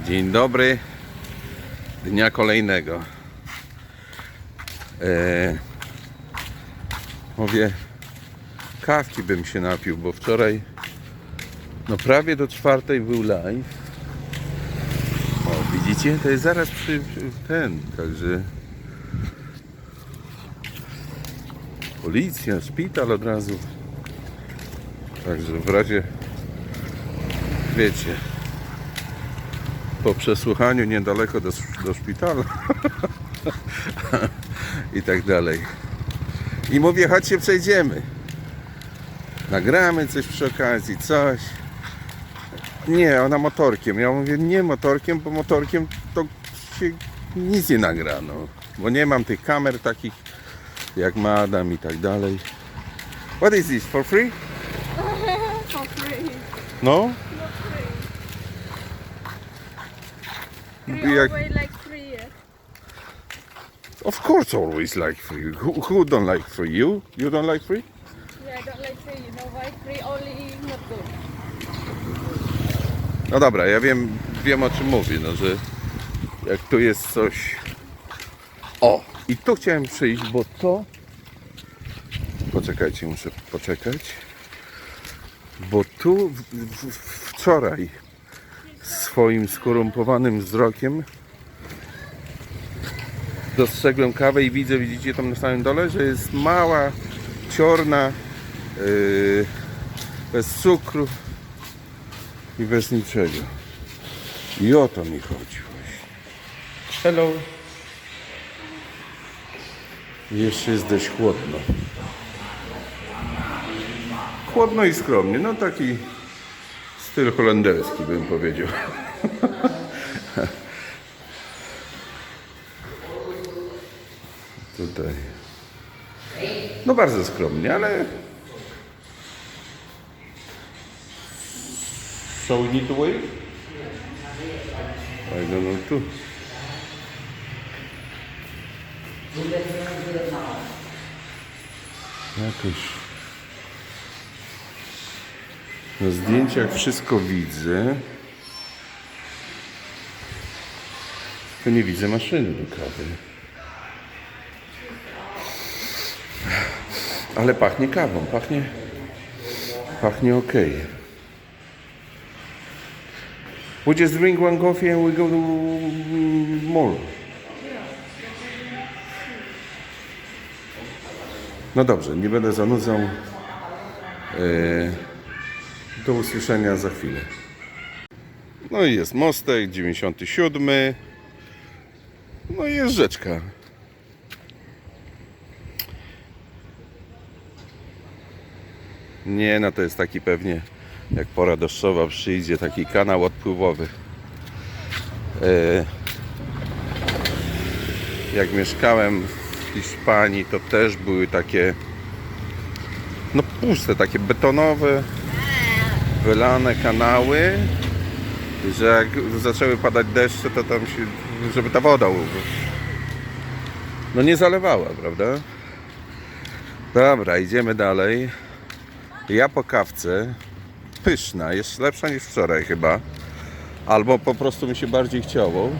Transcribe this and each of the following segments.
Dzień dobry. Dnia kolejnego. E, mówię, kawki bym się napił, bo wczoraj no prawie do czwartej był live. O, widzicie? To jest zaraz przy, przy ten, także policja, szpital od razu. Także w razie wiecie, po przesłuchaniu niedaleko do, do szpitala i tak dalej. I mówię, chodźcie przejdziemy. Nagramy coś przy okazji, coś. Nie, ona motorkiem. Ja mówię, nie motorkiem, bo motorkiem to się nic nie nagra, no. Bo nie mam tych kamer takich jak ma Adam i tak dalej. What is this, for free? For free. No? Jak- always like free. yeah? Of course always like free. Who, who don't like free? You? You don't like free? Yeah, I don't like free. You know why? Free only not good. No dobra, ja wiem, wiem o czym mówię, no że jak tu jest coś... O! I tu chciałem przyjść, bo to... Poczekajcie, muszę poczekać. Bo tu w, w, wczoraj swoim skorumpowanym wzrokiem dostrzegłem kawę i widzę, widzicie tam na samym dole, że jest mała, ciorna, yy, bez cukru i bez niczego. I o to mi chodzi właśnie. Hello. Jeszcze jest dość chłodno. Chłodno i skromnie, no taki styl holenderski bym powiedział. Tutaj. No bardzo skromnie, ale So we need to wait? I don't know too. Jakoś na zdjęciach wszystko widzę. To nie widzę maszyny do kawy. Ale pachnie kawą, pachnie pachnie okej. We just drink one coffee and we go to more. No dobrze, nie będę zanudzał. E, do usłyszenia za chwilę. No i jest mostek 97. No i jest rzeczka. Nie, no to jest taki pewnie, jak pora deszczowa przyjdzie, taki kanał odpływowy. E, jak mieszkałem w Hiszpanii, to też były takie, no puste, takie betonowe, wylane kanały, że jak zaczęły padać deszcze, to tam się, żeby ta woda, no nie zalewała, prawda? Dobra, idziemy dalej. Ja po kawce, pyszna, jest lepsza niż wczoraj chyba. Albo po prostu mi się bardziej chciało.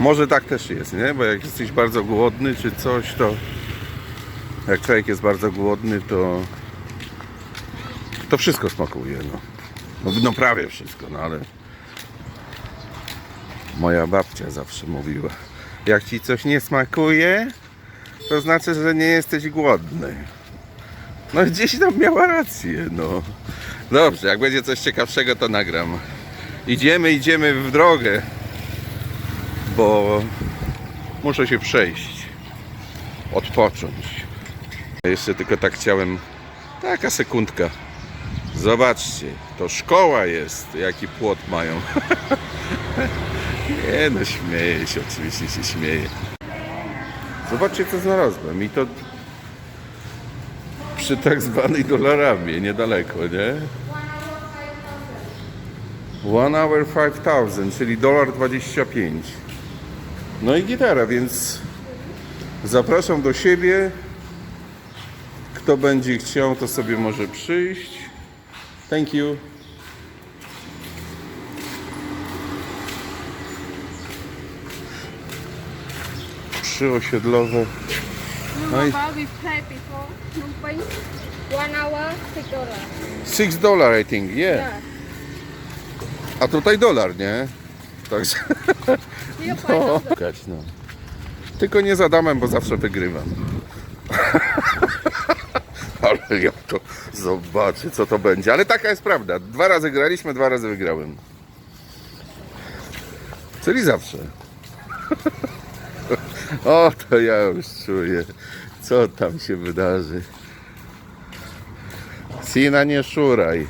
Może tak też jest, nie? Bo jak jesteś bardzo głodny czy coś, to jak człowiek jest bardzo głodny, to to wszystko smakuje, no. No, no prawie wszystko, no ale moja babcia zawsze mówiła, jak ci coś nie smakuje, to znaczy, że nie jesteś głodny. No gdzieś tam miała rację, no. Dobrze, jak będzie coś ciekawszego, to nagram. Idziemy, idziemy w drogę, bo muszę się przejść, odpocząć. Jeszcze tylko tak chciałem, taka sekundka. Zobaczcie, to szkoła jest, jaki płot mają. Nie no, śmieję się, oczywiście się śmieję. Zobaczcie, co znalazłem i to przy tak zwanej dolaramie, niedaleko, nie? One hour 5000, czyli dolar 25. No i gitara, więc zapraszam do siebie. Kto będzie chciał, to sobie może przyjść. Thank you. Przyosiedlowy. Nice. No, we played before, Phnom Penh. One hour, six dollars. 6 dolar, I think, yeah. A tutaj dolar, nie? Także. Here, five No. dollars. No. Tylko nie z Adamem, bo zawsze wygrywam. Ale ja to zobaczę, co to będzie. Ale taka jest prawda. Dwa razy graliśmy, dwa razy wygrałem. Czyli zawsze. O, to ja już czuję, co tam się wydarzy. Sina nie szuraj.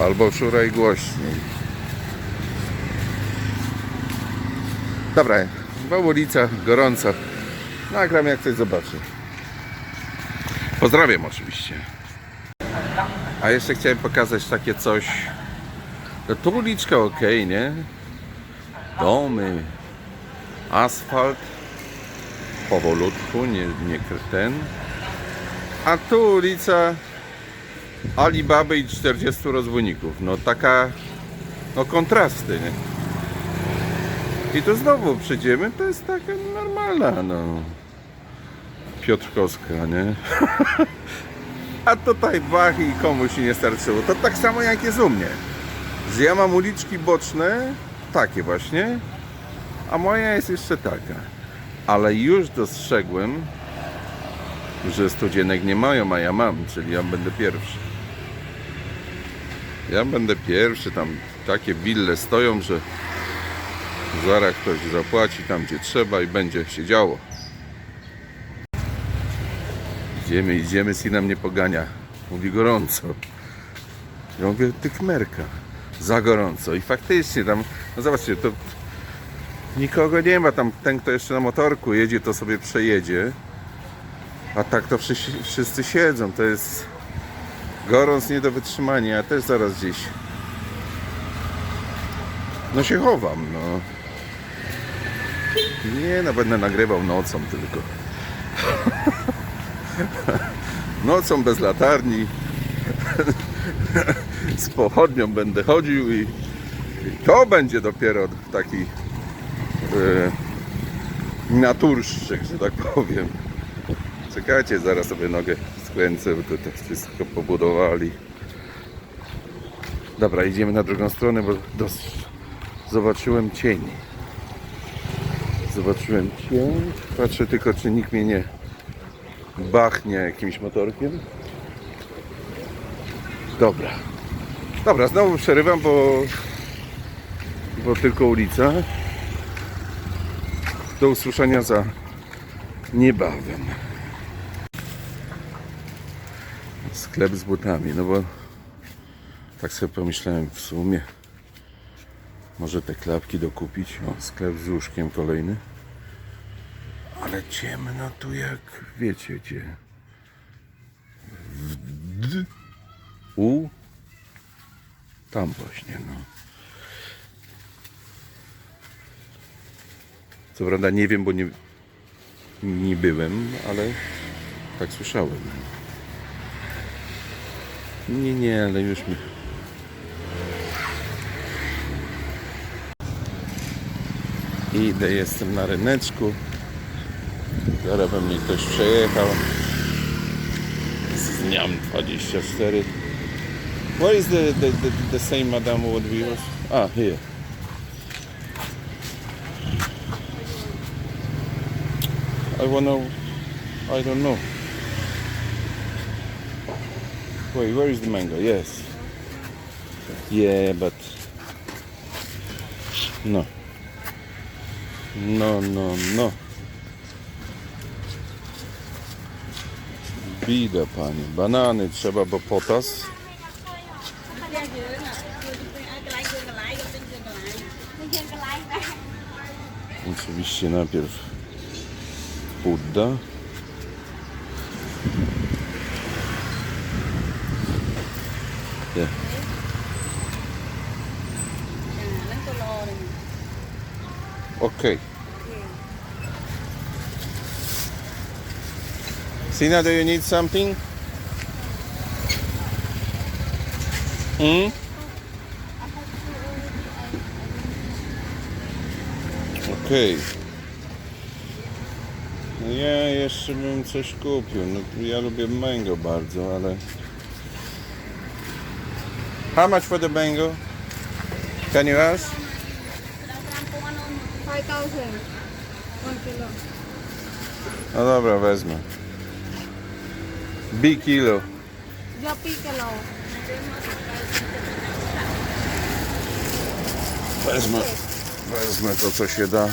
Albo szuraj głośniej. Dobra, była ulica, gorąco. Nagram jak ktoś zobaczy. Pozdrawiam oczywiście. A jeszcze chciałem pokazać takie coś. No tu uliczka ok, nie? Domy, asfalt. Powolutku, nie, nie ten. A tu ulica Alibaby i 40 rozbójników. No taka, no kontrasty, nie? I tu znowu przyjdziemy, to jest taka normalna, no. Piotrkowska, nie? A tutaj bach i komuś nie starczyło. To tak samo jak jest u mnie. Ja mam uliczki boczne, takie właśnie, a moja jest jeszcze taka. Ale już dostrzegłem, że studzienek nie mają, a ja mam, czyli ja będę pierwszy. Ja będę pierwszy, tam takie wille stoją, że zaraz ktoś zapłaci tam gdzie trzeba i będzie się działo. Idziemy, idziemy, Sina mnie pogania. Mówi gorąco. Ja mówię, ty kmerka. Za gorąco. I faktycznie tam, no zobaczcie, to nikogo nie ma. Tam ten, kto jeszcze na motorku jedzie, to sobie przejedzie. A tak to wszyscy, wszyscy siedzą. To jest gorąc nie do wytrzymania. Ja też zaraz gdzieś no się chowam, no. Nie, no będę nagrywał nocą tylko. Nocą bez latarni. Z pochodnią będę chodził i, i to będzie dopiero taki e, naturszczyk, że tak powiem. Czekajcie, zaraz sobie nogę skręcę, bo to tak wszystko pobudowali. Dobra, idziemy na drugą stronę, bo zobaczyłem cień. Zobaczyłem cień. Patrzę tylko, czy nikt mnie nie bachnie jakimś motorkiem. Dobra. Dobra, znowu przerywam, bo, bo tylko ulica. Do usłyszenia za niebawem. Sklep z butami, no bo tak sobie pomyślałem w sumie. Może te klapki dokupić. O, sklep z łóżkiem kolejny. Ale ciemno tu jak wiecie gdzie. W d u tam właśnie no. Co prawda nie wiem, bo nie, nie byłem, ale tak słyszałem. Nie, nie, ale już mi. Idę, jestem na ryneczku. Zaraz we mnie ktoś przejechał. Z dniam 24. Where is the, the, the, the same madam what we was? Ah, here. I wanna, I don't know. Wait, where is the mango? Yes. Yeah, but no. No, no, no. Bida, panie. Banany trzeba, bo potas. Oczywiście najpierw lô này. Okay. Sina, do you need something? Hmm? Okej. No ja jeszcze bym coś kupił. No, ja lubię mango bardzo, ale... How much for the mango? Can you ask? 5,000. 1 kilo. No dobra, wezmę. Big kilo. Jopi kilo. Wezmę. Wezmę to, co się da.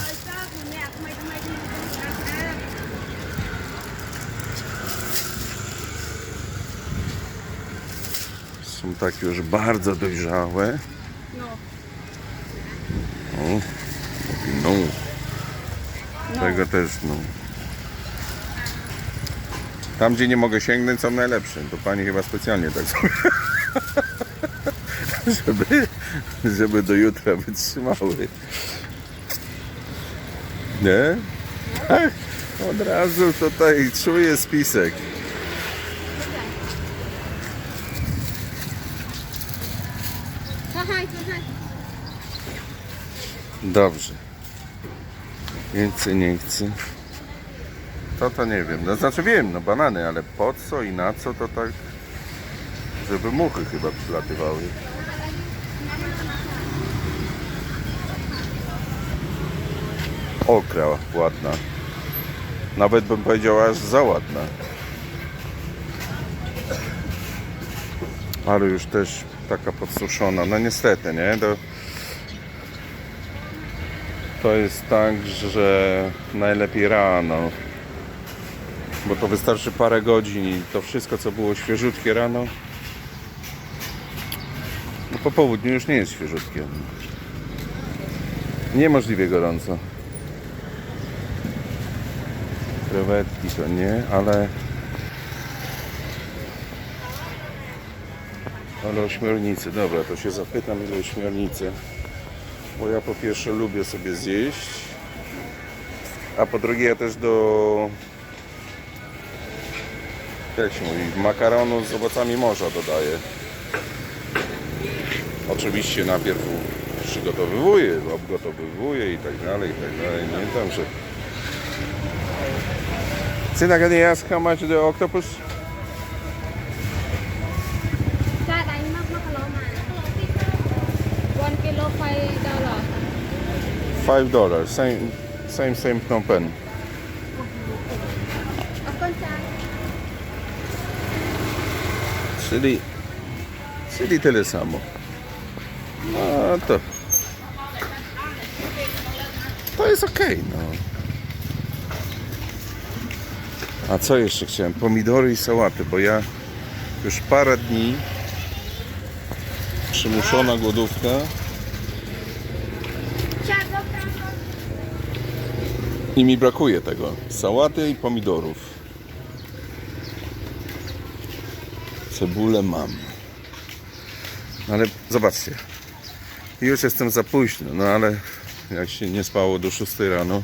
Są takie już bardzo dojrzałe. No. O, no. Tego też no. Tam gdzie nie mogę sięgnąć są najlepsze. To pani chyba specjalnie tak zrobiła. żeby, żeby do jutra wytrzymały. Nie? Od razu tutaj czuję spisek. Dobrze. Więcej nie chcę. To to nie wiem. No znaczy wiem, no banany, ale po co i na co to tak? Żeby muchy chyba przylatywały. Okra ładna. Nawet bym powiedział aż za ładna. Ale już też taka podsuszona. No niestety, nie? To, to jest tak, że najlepiej rano. Bo to wystarczy parę godzin i to wszystko co było świeżutkie rano. No po południu już nie jest świeżutkie. Niemożliwie gorąco. Krewetki to nie, ale Ale ośmiornicy, dobra, to się zapytam ile ośmiornicy. Bo ja po pierwsze lubię sobie zjeść, a po drugie ja też do jak się mówi, makaronu z owocami morza dodaję. Oczywiście najpierw przygotowywuję, obgotowywuję i tak dalej, i tak dalej. Nie Pamiętam, że... Syna, can you ask how much the octopus? Five dollars, same, same, same Phnom Penh. Czyli, czyli tyle samo. A to. To jest ok, no. A co jeszcze chciałem? Pomidory i sałaty, bo ja już parę dni przymuszona głodówka. I mi brakuje tego. Sałaty i pomidorów. Cebulę mam. No Ale zobaczcie. Już jestem za późno, no ale jak się nie spało do 6 rano.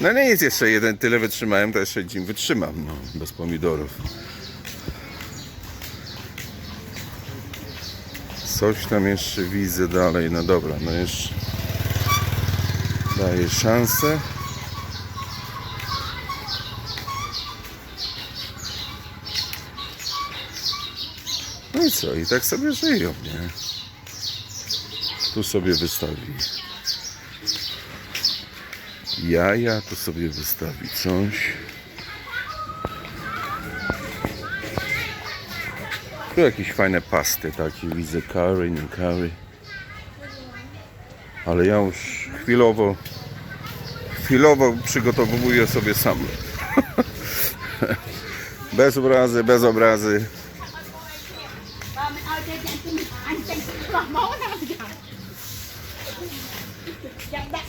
No nie jest jeszcze jeden, tyle wytrzymałem, to jeszcze dzień wytrzymam, no, bez pomidorów. Coś tam jeszcze widzę dalej, no dobra, no jeszcze daję szansę. I co? I tak sobie żyją, nie? Tu sobie wystawi jaja, tu sobie wystawi coś. Tu jakieś fajne pasty takie, widzę curry, nie curry. Ale ja już chwilowo, chwilowo przygotowuję sobie sam. bez obrazy, bez obrazy.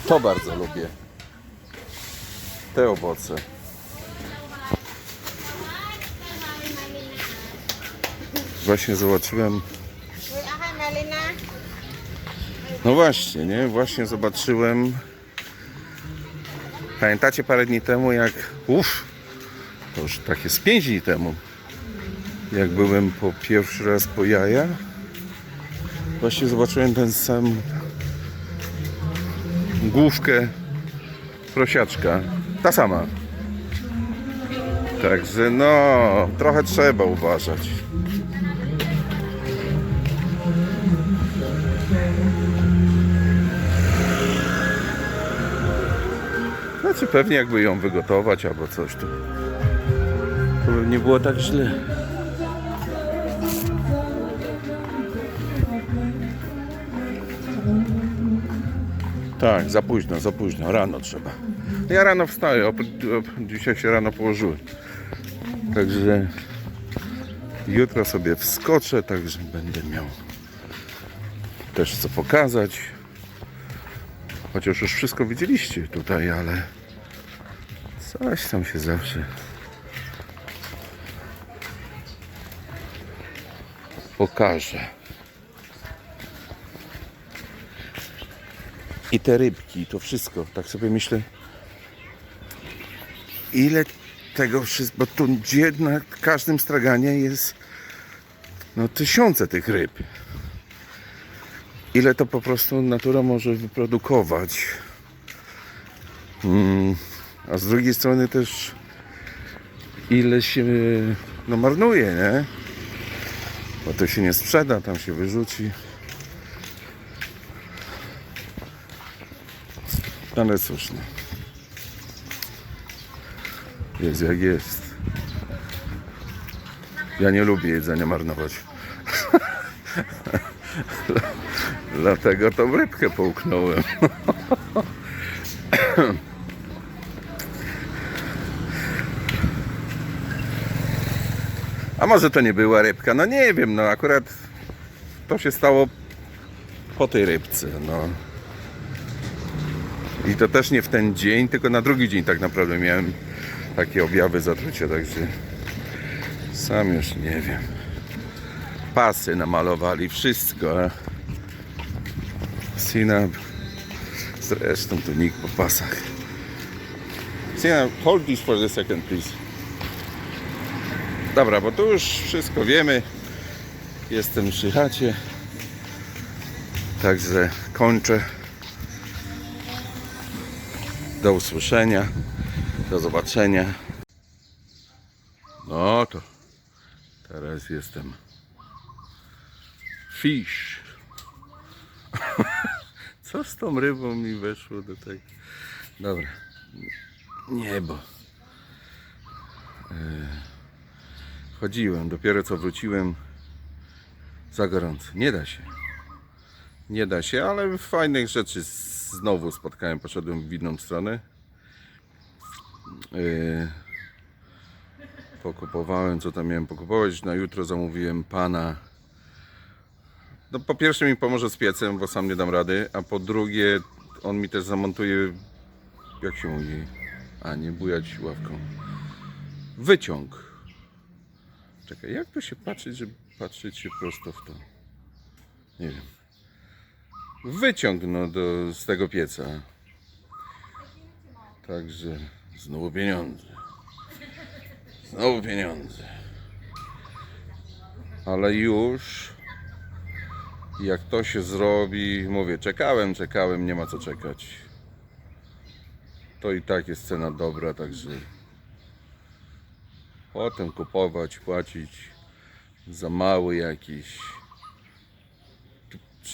To bardzo lubię. Te owoce. Właśnie zobaczyłem. No właśnie, nie? Właśnie zobaczyłem. Pamiętacie parę dni temu, jak. Uff, to już tak jest 5 dni temu. Jak byłem po pierwszy raz po jaja, właśnie zobaczyłem ten sam główkę prosiaczka. Ta sama. Także no, trochę trzeba uważać. Znaczy pewnie jakby ją wygotować albo coś tu. To by nie było tak źle. Tak, za późno, za późno. Rano trzeba. Ja rano wstaję, op, op, dzisiaj się rano położyłem. Także jutro sobie wskoczę, także będę miał też co pokazać. Chociaż już wszystko widzieliście tutaj, ale coś tam się zawsze pokaże. I te rybki, to wszystko, tak sobie myślę, ile tego wszystkiego, bo tu na każdym straganie jest no tysiące tych ryb. Ile to po prostu natura może wyprodukować. Mm, a z drugiej strony też ile się no, marnuje, nie? Bo to się nie sprzeda, tam się wyrzuci. Ale cóż. Jest jak jest. Ja nie lubię jedzenia marnować. Dlatego tą rybkę połknąłem. A może to nie była rybka? No nie wiem, no akurat to się stało po tej rybce, no. I to też nie w ten dzień, tylko na drugi dzień tak naprawdę miałem takie objawy zatrucia, także sam już nie wiem. Pasy namalowali, wszystko. Sina, zresztą tu nikt po pasach. Sina, hold this for the second, please. Dobra, bo tu już wszystko wiemy. Jestem przy chacie. Także kończę. Do usłyszenia. Do zobaczenia. No to teraz jestem fish. Co z tą rybą mi weszło do tego? Dobra. Niebo. E, Chodziłem, dopiero co wróciłem. Za gorąco. Nie da się. Nie da się, ale fajnych rzeczy znowu spotkałem. Poszedłem w inną stronę. Yy, pokupowałem, co tam miałem pokupować. Na jutro zamówiłem pana. No, po pierwsze mi pomoże z piecem, bo sam nie dam rady, a po drugie on mi też zamontuje, jak się mówi, a nie bujać ławką, wyciąg. Czekaj, jak to się patrzeć, żeby patrzeć się prosto w to? Nie wiem. Wyciąg no, do, z tego pieca. Także znowu pieniądze. Znowu pieniądze. Ale już jak to się zrobi, mówię, czekałem, czekałem, nie ma co czekać. To i tak jest cena dobra, także potem kupować, płacić za mały jakiś.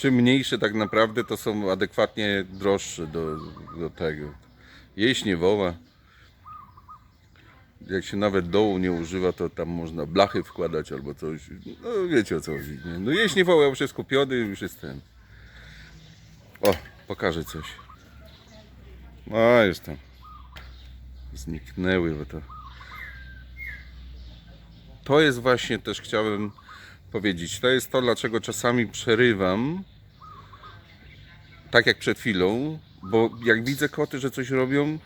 Czym mniejsze tak naprawdę to są adekwatnie droższe do, do tego. Jeśli woła, jak się nawet dołu nie używa, to tam można blachy wkładać albo coś. No wiecie o co chodzi. Nie? No jeśli woła już jest kupiony, już jest ten. O, pokażę coś. No już tam. Zniknęły, bo to. To jest właśnie też chciałem powiedzieć. To jest to, dlaczego czasami przerywam. Tak jak przed chwilą, bo jak widzę koty, że coś robią,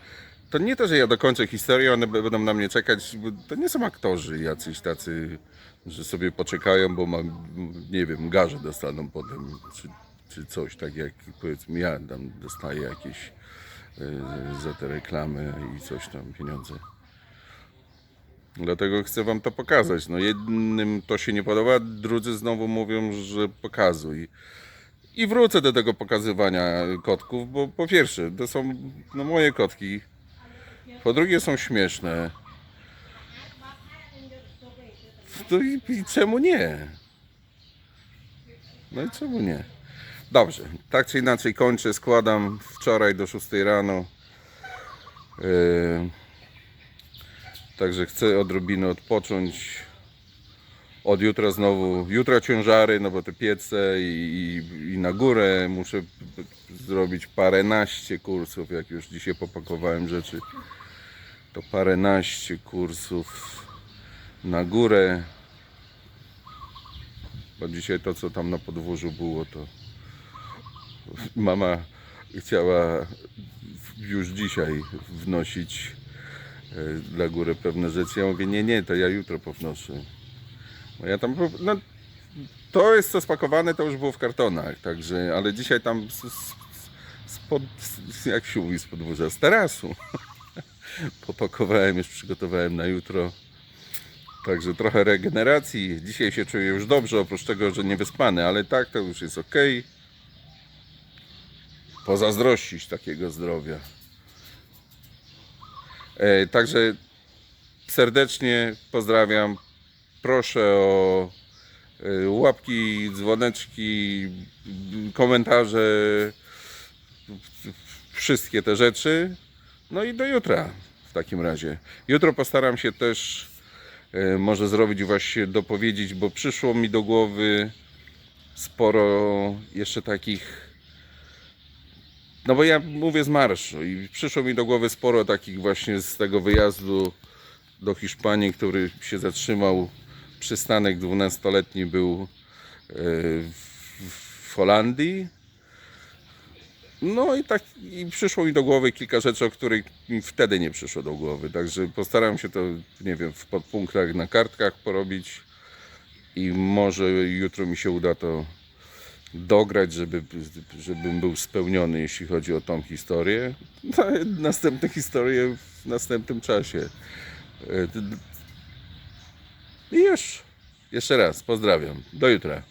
to nie to, że ja dokończę historię, one będą na mnie czekać, to nie są aktorzy jacyś tacy, że sobie poczekają, bo mam, nie wiem, garze dostaną potem, czy, czy coś, tak jak powiedzmy ja tam dostaję jakieś e, za te reklamy i coś tam pieniądze. Dlatego chcę wam to pokazać. No jednym to się nie podoba, drudzy znowu mówią, że pokazuj. I wrócę do tego pokazywania kotków, bo po pierwsze, to są no, moje kotki. Po drugie są śmieszne. To i, i czemu nie? No i czemu nie? Dobrze, tak czy inaczej kończę, składam wczoraj do 6 rano. Yy, także chcę odrobinę odpocząć. Od jutra znowu, jutra ciężary, no bo te piece i, i, i na górę muszę zrobić paręnaście kursów, jak już dzisiaj popakowałem rzeczy. To paręnaście kursów na górę. Bo dzisiaj to, co tam na podwórzu było, to mama chciała już dzisiaj wnosić dla góry pewne rzeczy. Ja mówię, nie, nie, to ja jutro pownoszę. Bo ja tam, no, to jest co spakowane, to już było w kartonach, także, ale dzisiaj tam z, z, jak się mówi z podwórza, z tarasu. Popakowałem, już przygotowałem na jutro. Także trochę regeneracji. Dzisiaj się czuję już dobrze, oprócz tego, że nie wyspany, ale tak to już jest ok. Pozazdrościć takiego zdrowia. E, także serdecznie pozdrawiam. Proszę o e, łapki, dzwoneczki, komentarze, wszystkie te rzeczy. No i do jutra w takim razie. Jutro postaram się też e, może zrobić właśnie dopowiedzieć, bo przyszło mi do głowy sporo jeszcze takich no bo ja mówię z marszu i przyszło mi do głowy sporo takich właśnie z tego wyjazdu do Hiszpanii, który się zatrzymał. Przystanek 12-letni był e, w, Holandii. No i tak i przyszło mi do głowy kilka rzeczy, o których mi wtedy nie przyszło do głowy. Także postaram się to, nie wiem, w podpunktach na kartkach porobić i może jutro mi się uda to dograć, żeby, żebym był spełniony, jeśli chodzi o tą historię. No, następne historie w następnym czasie. E, I już. Jeszcze raz pozdrawiam. Do jutra.